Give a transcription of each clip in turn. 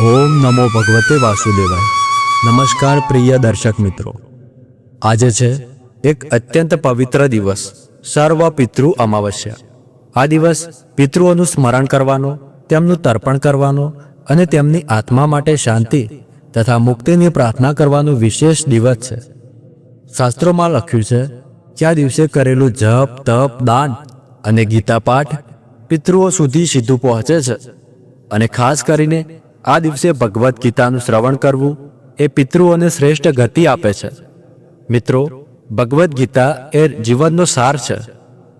ઓમ નમો ભગવતે વાસુદેવાય. નમસ્કાર પ્રિય દર્શક મિત્રો. આજે છે એક અત્યંત પવિત્ર દિવસ. સર્વ પિતૃ અમાવસ્યા. આ દિવસ પિતૃઓનું સ્મરણ કરવાનો, તેમનું તર્પણ કરવાનો અને તેમની આત્મા માટે શાંતિ તથા મુક્તિની પ્રાર્થના કરવાનો વિશેષ દિવસ છે. શાસ્ત્રોમાં લખ્યું છે કે આ દિવસે કરેલું જપ, તપ, દાન અને ગીતા પાઠ પિતૃઓ સુધી સીધું પહોંચે છે અને ખાસ કરીને આ દિવસે ભગવદ્ ગીતાનું શ્રવણ કરવું એ પિતૃઓને શ્રેષ્ઠ ગતિ આપે છે. મિત્રો, ભગવદ્ ગીતા એ જીવનનો સાર છે.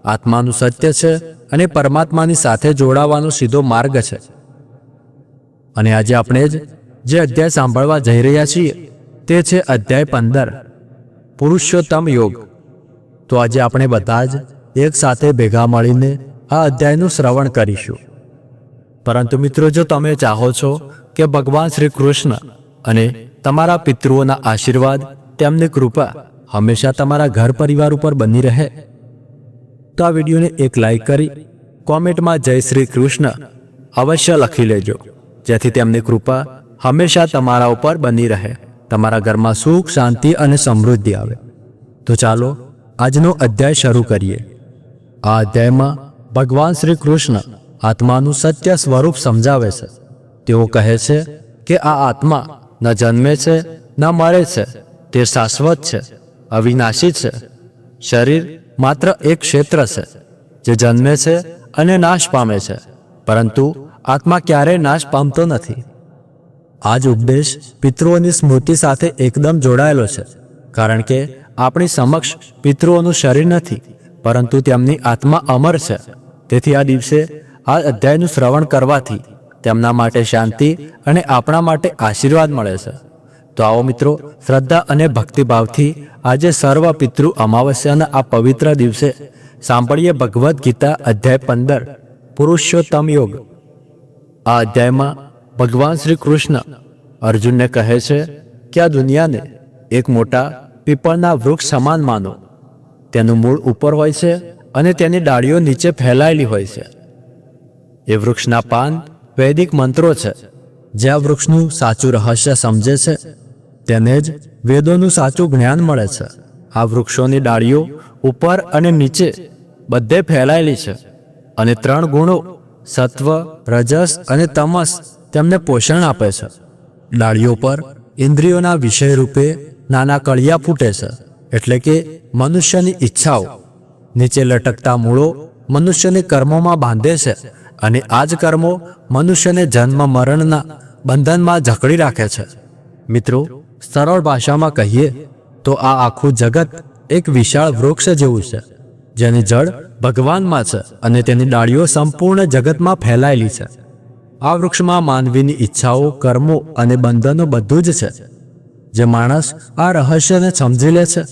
આત્માનું સત્ય છે અને પરમાત્માની સાથે જોડાવાનો સીધો માર્ગ છે. અને આજે આપણે જ જે અધ્યાય સાંભળવા જઈ રહ્યા છીએ તે છે અધ્યાય પંદર, પુરુષોત્તમ યોગ. તો આજે આપણે બધા જ એક સાથે ભેગા મળીને આ અધ્યાયનું શ્રવણ કરીશું. પરંતુ મિત્રો, જો તમે ચાહો છો કે ભગવાન શ્રી કૃષ્ણ અને તમારા પિતૃઓના આશીર્વાદ, તેમની કૃપા હંમેશા તમારા ઘર પરિવાર ઉપર બની રહે, તો આ વિડીયોને એક લાઈક કરી કોમેન્ટમાં જય શ્રી કૃષ્ણ અવશ્ય લખી લેજો. જેથી તેમની કૃપા હંમેશા તમારા ઉપર બની રહે, તમારા ઘરમાં સુખ, શાંતિ અને સમૃદ્ધિ આવે. તો ચાલો આજનો અધ્યાય શરૂ કરીએ. આ અધ્યાયમાં ભગવાન શ્રી કૃષ્ણ આત્માનું સત્ય સ્વરૂપ સમજાવે છે. તેઓ કહે છે કે આ આત્મા ન જન્મે છે, ન મરે છે, તે શાશ્વત છે, અવિનાશી છે. શરીર માત્ર એક ક્ષેત્ર છે, જે જન્મે છે અને નાશ પામે છે, પરંતુ આત્મા ક્યારેય નાશ પામતો નથી. આ જ ઉપદેશ પિતૃઓની સ્મૃતિ સાથે એકદમ જોડાયેલો છે, કારણ કે આપણી સમક્ષ પિતૃઓનું શરીર નથી, પરંતુ તેમની આત્મા અમર છે. તેથી આ દિવસે આ અધ્યાયનું શ્રવણ કરવાથી તેમના માટે શાંતિ અને આપણા માટે આશીર્વાદ મળે છે. તો આવો મિત્રો, શ્રદ્ધા અને ભક્તિભાવથી આજે સર્વ પિતૃ અમાવસ્યાના આ પવિત્ર દિવસે સાંભળીએ ભગવદ્ ગીતા અધ્યાય પંદર, પુરુષોત્તમ યોગ. આ અધ્યાયમાં ભગવાન શ્રી કૃષ્ણ અર્જુનને કહે છે કે આ દુનિયાને એક મોટા પીપળના વૃક્ષ સમાન માનો. તેનું મૂળ ઉપર હોય છે અને તેની ડાળીઓ નીચે ફેલાયેલી હોય છે. એ વૃક્ષના પાન વૈદિક મંત્રો છે. જે આ વૃક્ષનું સાચું રહસ્ય સમજે છે, તેને જ વેદોનું સાચું જ્ઞાન મળે છે. આ વૃક્ષોની ડાળીઓ ઉપર અને નીચે બધે ફેલાયેલી છે અને ત્રણ ગુણો સત્વ, રજસ અને તમસ તેમને પોષણ આપે છે. ડાળીઓ પર ઇન્દ્રિયોના વિષય રૂપે નાના કળિયા ફૂટે છે, એટલે કે મનુષ્યની ઈચ્છાઓ. નીચે લટકતા મૂળો મનુષ્યને કર્મોમાં બાંધે છે અને આ જ કર્મો મનુષ્યને જન્મ, મરણના બંધનમાં જકડી રાખે છે. મિત્રો, સરળ ભાષામાં કહીએ તો આ આખું જગત એક વિશાળ વૃક્ષ જેવું છે, જેની જળ ભગવાનમાં છે અને તેની ડાળીઓ સંપૂર્ણ જગતમાં ફેલાયેલી છે. આ વૃક્ષમાં માનવીની ઈચ્છાઓ, કર્મો અને બંધનો બધું જ છે. જે માણસ આ રહસ્યને સમજી લે છે,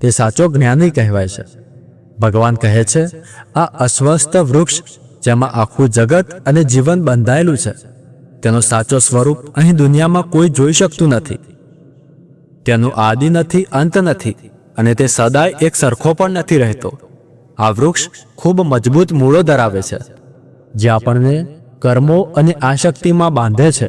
તે સાચો જ્ઞાની કહેવાય છે. ભગવાન કહે છે, આ અસ્વસ્થ વૃક્ષ, જેમાં આખું જગત અને જીવન બંધાયેલું છે. તેનો સાચો સ્વરૂપ અહીં દુનિયામાં કોઈ જોઈ શકતું નથી. તેનું આદિ નથી, અંત નથી, અને તે સદાય એક સરખો પણ નથી રહેતો. આ વૃક્ષ ખૂબ મજબૂત મૂળો ધરાવે છે, જે આપણને કર્મો અને આશક્તિમાં બાંધે છે.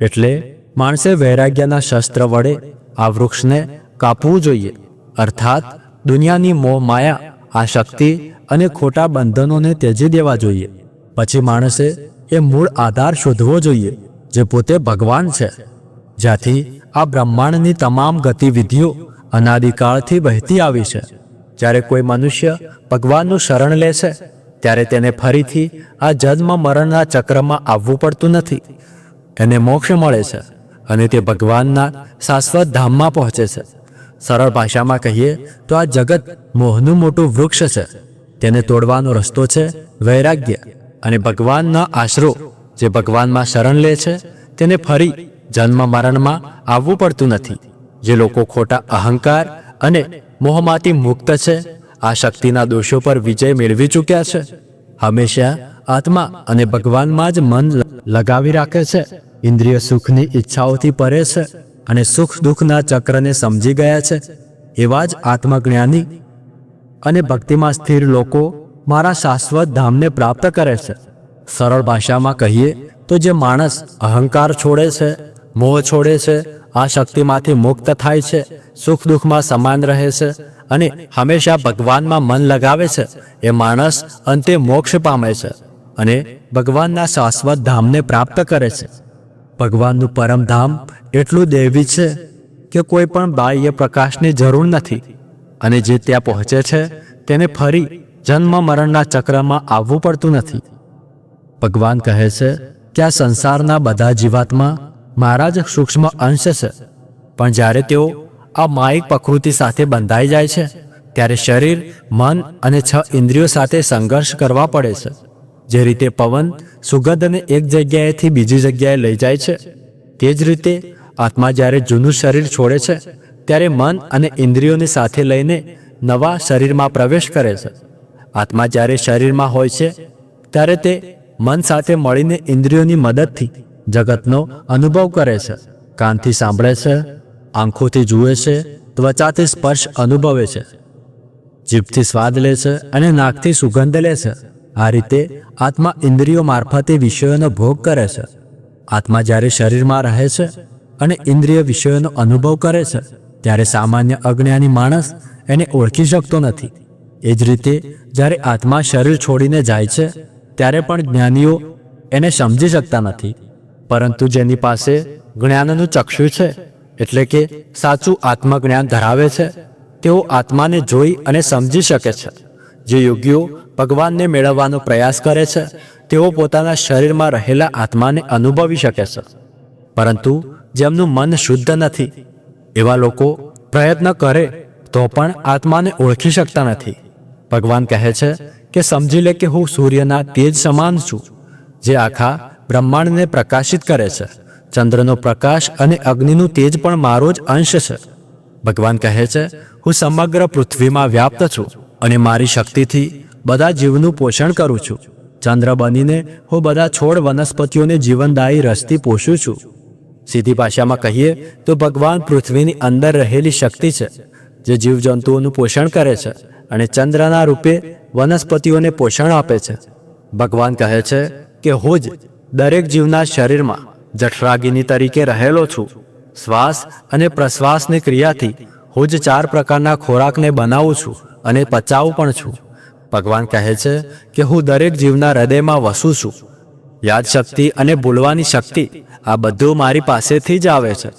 એટલે માણસે વૈરાગ્યના શસ્ત્ર વડે આ વૃક્ષને કાપવું જોઈએ. અર્થાત દુનિયાની મોહ માયા આશક્તિ અને ખોટા બંધનોને ત્યજી દેવા જોઈએ. પછી માણસે એ મૂળ આધાર શોધવો જોઈએ, જે પોતે ભગવાન છે. જ્યાંથી આ બ્રહ્માંડની તમામ ગતિવિધિઓ અનાદિકાળથી વહેતી આવી છે. જ્યારે કોઈ મનુષ્ય ભગવાનનું શરણ લે છે, ત્યારે તેને ફરીથી આ જન્મ મરણના ચક્રમાં આવવું પડતું નથી. એને મોક્ષ મળે છે અને તે ભગવાનના શાશ્વત ધામમાં પહોંચે છે. સરળ ભાષામાં કહીએ તો આ જગત મોહનું મોટું વૃક્ષ છે. તેને તોડવાનો રસ્તો છે વૈરાગ્ય અને ભગવાનના આશરો. જે ભગવાનમાં શરણ લે છે, તેને ફરી જન્મ મરણમાં આવવું પડતું નથી. જે લોકો ખોટા અહંકાર અને મોહમાંથી મુક્ત છે, આ શક્તિના દોષો પર વિજય મેળવી ચૂક્યા છે. હંમેશા આત્મા અને ભગવાનમાં જ મન લગાવી રાખે છે. ઇન્દ્રિય સુખની ઈચ્છાઓથી પરે છે. અને સુખ દુઃખના ચક્રને સમજી ગયા છે, એવા જ આત્મજ્ઞાની અને ભક્તિમાં સ્થિર લોકો મારા શાશ્વત ધામને પ્રાપ્ત કરે છે. સરળ ભાષામાં કહીએ તો જે માણસ અહંકાર છોડે છે, મોહ છોડે છે, આ શક્તિમાંથી મુક્ત થાય છે, સુખ દુઃખમાં સમાન રહે છે અને હંમેશા ભગવાનમાં મન લગાવે છે, એ માણસ અંતે મોક્ષ પામે છે અને ભગવાનના શાશ્વત ધામને પ્રાપ્ત કરે છે. ભગવાનનું પરમધામ એટલું દૈવી છે કે કોઈ પણ બાહ્ય પ્રકાશની જરૂર નથી. અને જે ત્યાં પહોંચે છે, તેને ફરી જન્મ મરણના ચક્રમાં આવવું પડતું નથી. ભગવાન કહે છે કે આ સંસારના બધા જીવાત્મા મારા જ સૂક્ષ્મ અંશ છે. પણ જ્યારે તેઓ આ માયિક પ્રકૃતિ સાથે બંધાઈ જાય છે, ત્યારે શરીર, મન અને છ ઇન્દ્રિયો સાથે સંઘર્ષ કરવા પડે છે. જે રીતે પવન સુગંધને એક જગ્યાએથી બીજી જગ્યાએ લઈ જાય છે, તે જ રીતે આત્મા જ્યારે જૂનું શરીર છોડે છે, ત્યારે મન અને ઇન્દ્રિયોને સાથે લઈને નવા શરીરમાં પ્રવેશ કરે છે. આત્મા જ્યારે શરીરમાં હોય છે, ત્યારે તે મન સાથે મળીને ઇન્દ્રિયોની મદદથી જગતનો અનુભવ કરે છે, કાનથી સાંભળે છે, આંખોથી જુએ છે, ત્વચાથી સ્પર્શ અનુભવે છે, જીભથી સ્વાદ લે છે અને નાકથી સુગંધ લે છે. આ રીતે આત્મા ઇન્દ્રિયો મારફતે વિષયોનો ભોગ કરે છે. આત્મા જ્યારે શરીરમાં રહે છે અને ઇન્દ્રિય વિષયોનો અનુભવ કરે છે, ત્યારે સામાન્ય અજ્ઞાની માણસ એને ઓળખી શકતો નથી. એ જ રીતે જ્યારે આત્મા શરીર છોડીને જાય છે, ત્યારે પણ જ્ઞાનીઓ એને સમજી શકતા નથી. પરંતુ જેની પાસે જ્ઞાનનું ચક્ષુ છે, એટલે કે સાચું આત્મજ્ઞાન ધરાવે છે, તેઓ આત્માને જોઈ અને સમજી શકે છે. જે યોગીઓ ભગવાનને મેળવવાનો પ્રયાસ કરે છે, તેઓ પોતાના શરીરમાં રહેલા આત્માને અનુભવી શકે છે. પરંતુ જેમનું મન શુદ્ધ નથી, એવા લોકો પ્રયત્ન કરે તો પણ આત્માને ઓળખી શકતા નથી. ભગવાન કહે છે કે સમજી લે કે હું સૂર્યના તેજ સમાન છું, જે આખા બ્રહ્માંડને પ્રકાશિત કરે છે. ચંદ્રનો પ્રકાશ અને અગ્નિનું તેજ પણ મારો જ અંશ છે. ભગવાન કહે છે, હું સમગ્ર પૃથ્વીમાં વ્યાપ્ત છું. અને મારી શક્તિથી બધા જીવનું પોષણ કરું છું. ચંદ્ર બનીને હું બધા છોડ વનસ્પતિઓને જીવનદાયી રસથી પોષું છું. સીધી ભાષામાં કહીએ તો ભગવાન પૃથ્વીની અંદર રહેલી શક્તિ છે, જે જીવજંતુઓનું પોષણ કરે છે અને ચંદ્રના રૂપે વનસ્પતિઓને પોષણ આપે છે. ભગવાન કહે છે કે હું જ દરેક જીવના શરીરમાં જઠરાગિની તરીકે રહેલો છું. શ્વાસ અને પ્રશ્વાસની ક્રિયાથી હું જ ચાર પ્રકારના ખોરાકને બનાવું છું. અને પચાવું પણ છું. ભગવાન કહે છે કે હું દરેક જીવના હૃદયમાં વસું છું. યાદશક્તિ અને ભૂલવાની શક્તિ આ બધું મારી પાસેથી જ આવે છે.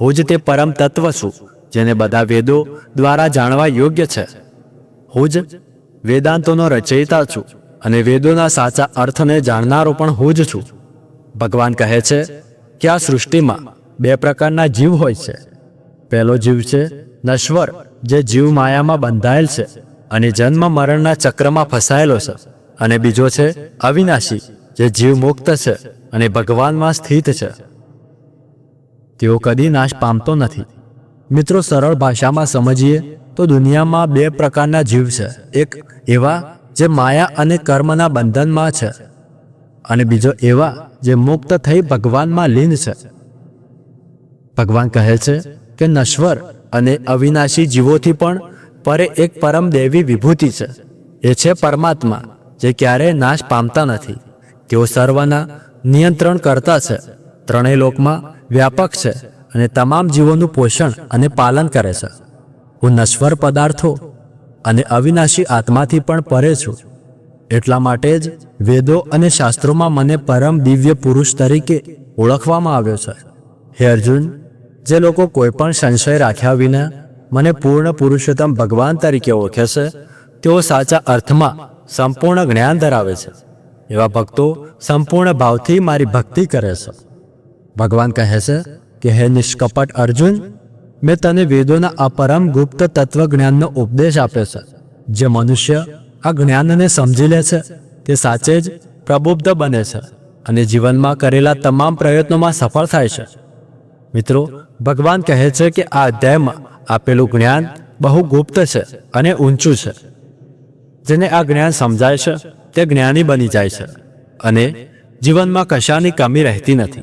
હું જ તે પરમ તત્વ છું, જેને બધા વેદો દ્વારા જાણવા યોગ્ય છે. હું જ વેદાંતોનો રચયિતા છું અને વેદોના સાચા અર્થને જાણનારો પણ હું જ છું. ભગવાન કહે છે કે આ સૃષ્ટિમાં બે પ્રકારના જીવ હોય છે. પહેલો જીવ છે નશ્વર જે જીવ માયામાં બંધાયેલ છે અને જન્મ મરણના ચક્રમાં ફસાયેલો છે. અને બીજો છે અવિનાશી, જે જીવ મુક્ત છે અને ભગવાનમાં સ્થિત છે. તેઓ કદી નાશ પામતો નથી. મિત્રો, સરળ ભાષામાં સમજીએ તો દુનિયામાં બે પ્રકારના જીવ છે. એક એવા જે માયા અને કર્મના બંધનમાં છે અને બીજો એવા જે મુક્ત થઈ ભગવાનમાં લીન છે. ભગવાન કહે છે કે નશ્વર અને અવિનાશી જીવોથી પણ પરે એક પરમ દેવી વિભૂતિ છે. એ છે પરમાત્મા, જે ક્યારેય નાશ પામતા નથી. તેઓ સર્વના નિયંત્રણ કરતા છે. ત્રણેય લોકમાં વ્યાપક છે અને તમામ જીવોનું પોષણ અને પાલન કરે છે. હું નશ્વર પદાર્થો અને અવિનાશી આત્માથી પણ પરે છું. એટલા માટે જ વેદો અને શાસ્ત્રોમાં મને પરમ દિવ્ય પુરુષ તરીકે ઓળખવામાં આવ્યો છે. હે અર્જુન જે લોકો કોઈ પણ સંશય રાખ્યા વિના મને પૂર્ણ પુરુષોત્તમ ભગવાન તરીકે ઓળખે છે, તેઓ સાચા અર્થમાં સંપૂર્ણ જ્ઞાન ધરાવે છે. એવા ભક્તો સંપૂર્ણ ભાવથી મારી ભક્તિ કરે છે. ભગવાન કહે છે કે, હે નિષ્કપટ અર્જુન, મેં તને વેદોના અપરમ ગુપ્ત તત્વજ્ઞાનનો ઉપદેશ આપ્યો છે. જે મનુષ્ય આ જ્ઞાનને સમજી લે છે, તે સાચે જ પ્રબુદ્ધ બને છે અને જીવનમાં કરેલા તમામ પ્રયત્નોમાં સફળ થાય છે. મિત્રો, ભગવાન કહે છે કે આ અધ્યાયમાં આપેલું જ્ઞાન બહુ ગુપ્ત છે અને ઊંચું છે. જેને આ જ્ઞાન સમજાય છે, તે જ્ઞાની બની જાય છે અને જીવનમાં કશાની કમી રહેતી નથી.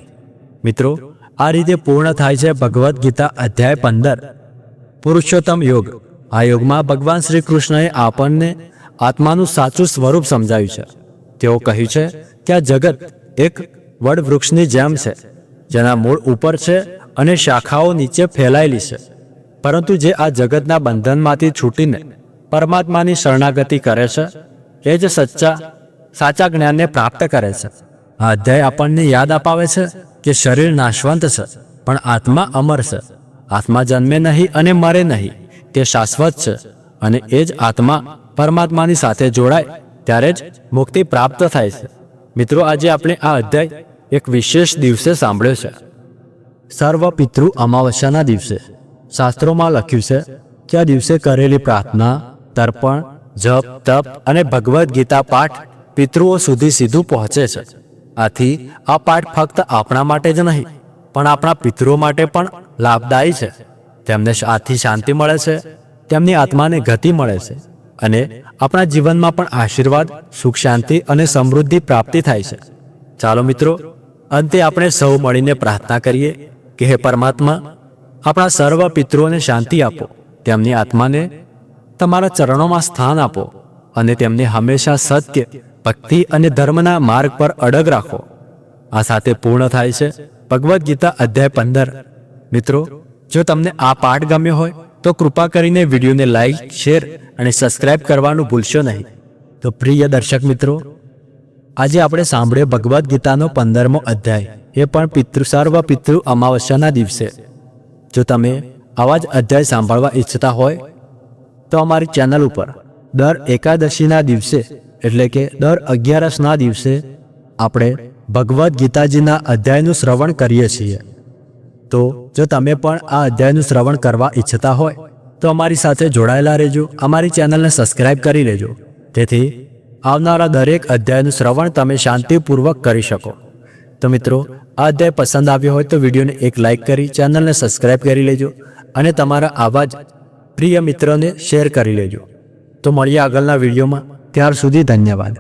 મિત્રો, આ રીતે પૂર્ણ થાય છે ભગવદ્ ગીતા અધ્યાય પંદર. પુરુષોત્તમ યોગ. આ યોગમાં ભગવાન શ્રી કૃષ્ણએ આપણને આત્માનું સાચું સ્વરૂપ સમજાવ્યું છે. તેઓ કહ્યું છે કે આ જગત એક વડવૃક્ષની જેમ છે, જેના મૂળ ઉપર છે અને શાખાઓ નીચે ફેલાયેલી છે. પરંતુ જે આ જગતના બંધનમાંથી છૂટીને પરમાત્માની શરણાગતિ કરે છે, એ જ સચ્ચા, સાચા જ્ઞાનને પ્રાપ્ત કરે છે. આ અધ્યાય આપણને યાદ અપાવે છે કે શરીર નાશવંત છે, પણ આત્મા અમર છે. આત્મા જન્મે નહીં અને મરે નહીં, તે શાશ્વત છે અને એ જ આત્મા પરમાત્માની સાથે જોડાય ત્યારે જ મુક્તિ પ્રાપ્ત થાય છે. મિત્રો, આજે આપણે આ અધ્યાય એક વિશેષ દિવસે સાંભળ્યો છે. સર્વ પિતૃ અમાવસ્યાના દિવસે. શાસ્ત્રોમાં લખ્યું છે કે આ દિવસે કરેલી પ્રાર્થના, તર્પણ, જપ, તપ અને ભગવદ્ ગીતા પાઠ પિતૃઓ સુધી સીધું પહોંચે છે. આથી આ પાઠ ફક્ત આપણા માટે જ નહીં, પણ આપણા પિતૃઓ માટે પણ લાભદાયી છે. તેમને આથી શાંતિ મળે છે, તેમની આત્માને ગતિ મળે છે અને આપણા જીવનમાં પણ આશીર્વાદ, સુખ શાંતિ અને સમૃદ્ધિ પ્રાપ્તિ થાય છે. ચાલો મિત્રો, અંતે આપણે સૌ મળીને પ્રાર્થના કરીએ. કે હે પરમાત્મા, આપણા સર્વ પિતૃઓને શાંતિ આપો, તેમની આત્માને તમારા ચરણોમાં સ્થાન આપો અને તેમને હંમેશા સત્ય, ભક્તિ અને ધર્મના માર્ગ પર અડગ રાખો. આ સાથે પૂર્ણ થાય છે ભગવદ્ ગીતા અધ્યાય પંદર. મિત્રો, જો તમને આ પાઠ ગમ્યો હોય, તો કૃપા કરીને વિડીયોને લાઈક, શેર અને સબસ્ક્રાઇબ કરવાનું ભૂલશો નહીં. તો પ્રિય દર્શક મિત્રો, આજે આપણે સાંભળ્યો ભગવદ્ ગીતાનો પંદરમો અધ્યાય. એ પણ પિતૃ, સર્વ પિતૃ અમાવસ્યાના દિવસે. જો તમે આવા જ અધ્યાય સાંભળવા ઈચ્છતા હોય, તો અમારી ચેનલ ઉપર દર એકાદશીના દિવસે, એટલે કે દર અગિયારસના દિવસે, આપણે ભગવદ્ ગીતાજીના અધ્યાયનું શ્રવણ કરીએ છીએ. તો જો તમે પણ આ અધ્યાયનું શ્રવણ કરવા ઈચ્છતા હોય, તો અમારી સાથે જોડાયેલા રહેજો. અમારી ચેનલને સબસ્ક્રાઇબ કરી લેજો. તેથી, આવનારા દરેક અધ્યાયનું શ્રવણ તમે શાંતિપૂર્વક કરી શકો. તો મિત્રો, આ અધ્યાય પસંદ આવ્યો હોય તો વિડીયોને એક લાઇક કરી ચેનલને સબસ્ક્રાઇબ કરી લેજો અને તમારા આવા જ પ્રિય મિત્રોને શેર કરી લેજો. તો મળીએ આગળના વિડીયોમાં. ત્યાર સુધી ધન્યવાદ.